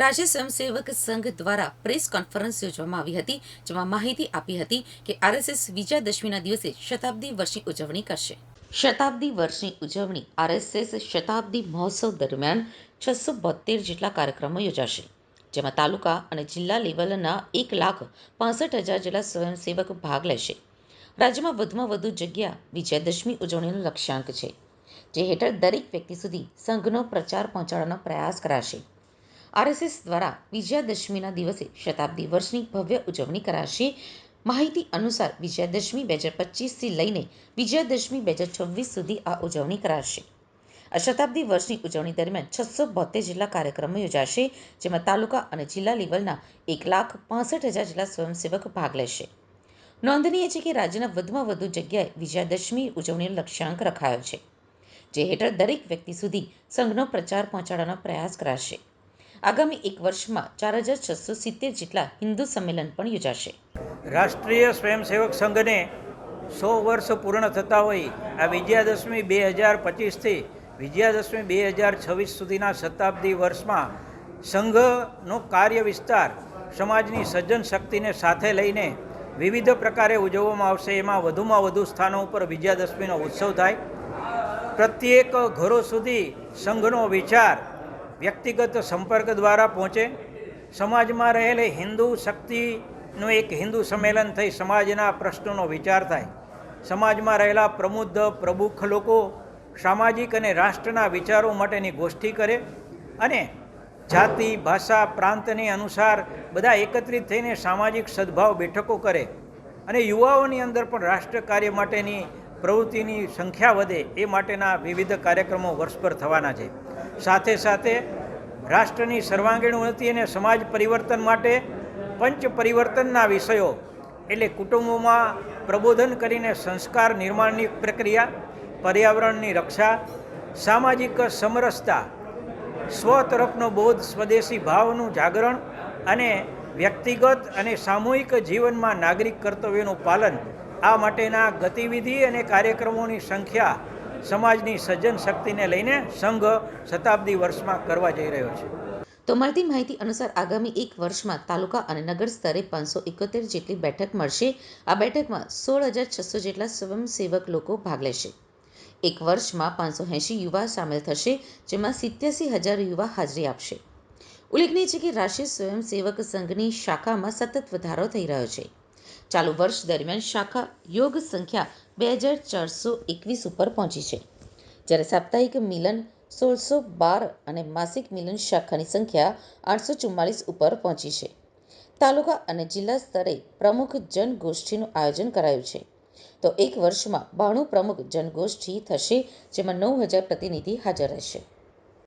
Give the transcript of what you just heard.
રાજ્ય સ્વયંસેવક સંઘ દ્વારા press conference યોજવામાં આવી હતી, જેમાં માહિતી આપી હતી કે આરએસએસ વિજયાદશમીના દિવસે શતાબ્દી વર્ષની ઉજવણી કરશે. શતાબ્દી વર્ષની ઉજવણી આરએસએસ શતાબ્દી મહોત્સવ દરમિયાન છસો બોતેર જેટલા કાર્યક્રમો યોજાશે, જેમાં તાલુકા અને જિલ્લા લેવલના એક લાખ પાસઠ હજાર જેટલા સ્વયંસેવક ભાગ લેશે. રાજ્યમાં વધુમાં વધુ જગ્યા વિજયાદશમી ઉજવણીનો લક્ષ્યાંક છે, જે હેઠળ દરેક વ્યક્તિ સુધી સંઘનો પ્રચાર પહોંચાડવાનો પ્રયાસ કરાશે. આરએસએસ દ્વારા વિજયાદશમીના દિવસે શતાબ્દી વર્ષની ભવ્ય ઉજવણી કરાશે. માહિતી અનુસાર વિજયાદશમી બે હજાર પચીસથી લઈને વિજયાદશમી બે હજાર છવ્વીસ સુધી આ ઉજવણી કરાશે. આ શતાબ્દી વર્ષની ઉજવણી દરમિયાન છસો બોતેર જેટલા કાર્યક્રમો યોજાશે, જેમાં તાલુકા અને જિલ્લા લેવલના એક લાખ પાસઠ હજાર જેટલા સ્વયંસેવક ભાગ લેશે. નોંધનીય છે કે રાજ્યના વધુમાં વધુ જગ્યાએ વિજયાદશમી ઉજવણીનો લક્ષ્યાંક રખાયો છે, જે હેઠળ દરેક વ્યક્તિ સુધી સંઘનો પ્રચાર પહોંચાડવાનો પ્રયાસ કરાશે. આગામી એક વર્ષમાં ચાર હજાર છસો સિત્તેર જેટલા હિન્દુ સંમેલન પણ યોજાશે. રાષ્ટ્રીય સ્વયંસેવક સંઘને સો વર્ષ પૂર્ણ થતા હોય આ વિજયાદશમી બે હજાર પચીસથી વિજયાદશમી બે હજાર છવ્વીસ સુધીના શતાબ્દી વર્ષમાં સંઘનો કાર્ય વિસ્તાર સમાજની સજ્જન શક્તિને સાથે લઈને વિવિધ પ્રકારે ઉજવવામાં આવશે. એમાં વધુમાં વધુ સ્થાનો ઉપર વિજયાદશમીનો ઉત્સવ થાય. પ્રત્યેક ઘરો સુધી સંઘનો વિચાર વ્યક્તિગત સંપર્ક દ્વારા પહોંચે. સમાજમાં રહેલી હિન્દુ શક્તિનું એક હિન્દુ સંમેલન થઈ સમાજના પ્રશ્નોનો વિચાર થાય. સમાજમાં રહેલા પ્રમુદ્ધ પ્રમુખ લોકો સામાજિક અને રાષ્ટ્રના વિચારો માટેની ગોષ્ઠી કરે અને જાતિ, ભાષા, પ્રાંતને અનુસાર બધા એકત્રિત થઈને સામાજિક સદભાવ બેઠકો કરે અને યુવાઓની અંદર પણ રાષ્ટ્ર કાર્ય માટેની પ્રવૃત્તિની સંખ્યા વધે એ માટેના વિવિધ કાર્યક્રમો વર્ષભર થવાના છે. સાથે સાથે રાષ્ટ્રની સર્વાંગીણ ઉન્નતિ અને સમાજ પરિવર્તન માટે પંચ પરિવર્તનના વિષયો, એટલે કુટુંબોમાં પ્રબોધન કરીને સંસ્કાર નિર્માણની પ્રક્રિયા, પર્યાવરણની રક્ષા, સામાજિક સમરસતા, સ્વ તરફનો બોધ, સ્વદેશી ભાવનું જાગરણ અને વ્યક્તિગત અને સામૂહિક જીવનમાં નાગરિક કર્તવ્યનું પાલન, આ માટેના ગતિવિધિ અને કાર્યક્રમોની સંખ્યા સમાજની સજ્જન શક્તિને લઈને સંઘ શતાબ્દી વર્ષમાં કરવા જઈ રહ્યો છે. તો મળતી માહિતી અનુસાર આગામી એક વર્ષમાં તાલુકા અને નગર સ્તરે પાંચસો એકોતેર જેટલી બેઠક મળશે. આ બેઠકમાં સોળ હજાર છસો જેટલા સ્વયંસેવક લોકો ભાગ લેશે. એક વર્ષમાં પાંચસો એંશી યુવા સામેલ થશે, જેમાં સિત્યાસી હજાર યુવા હાજરી આપશે. ઉલ્લેખનીય છે કે રાષ્ટ્રીય સ્વયંસેવક સંઘની શાખામાં સતત વધારો થઈ રહ્યો છે. ચાલુ વર્ષ દરમિયાન શાખા યોગ સંખ્યા બે હજાર ચારસો એકવીસ ઉપર પહોંચી છે. જ્યારે સાપ્તાહિક મિલન સોળસો બાર અને માસિક મિલન શાખાની સંખ્યા આઠસો ચુમ્માલીસ ઉપર પહોંચી છે. તાલુકા અને જિલ્લા સ્તરે પ્રમુખ જનગોષ્ઠીનું આયોજન કરાયું છે. તો એક વર્ષમાં બાણું પ્રમુખ જનગોષ્ઠી થશે, જેમાં નવ હજાર પ્રતિનિધિ હાજર રહેશે.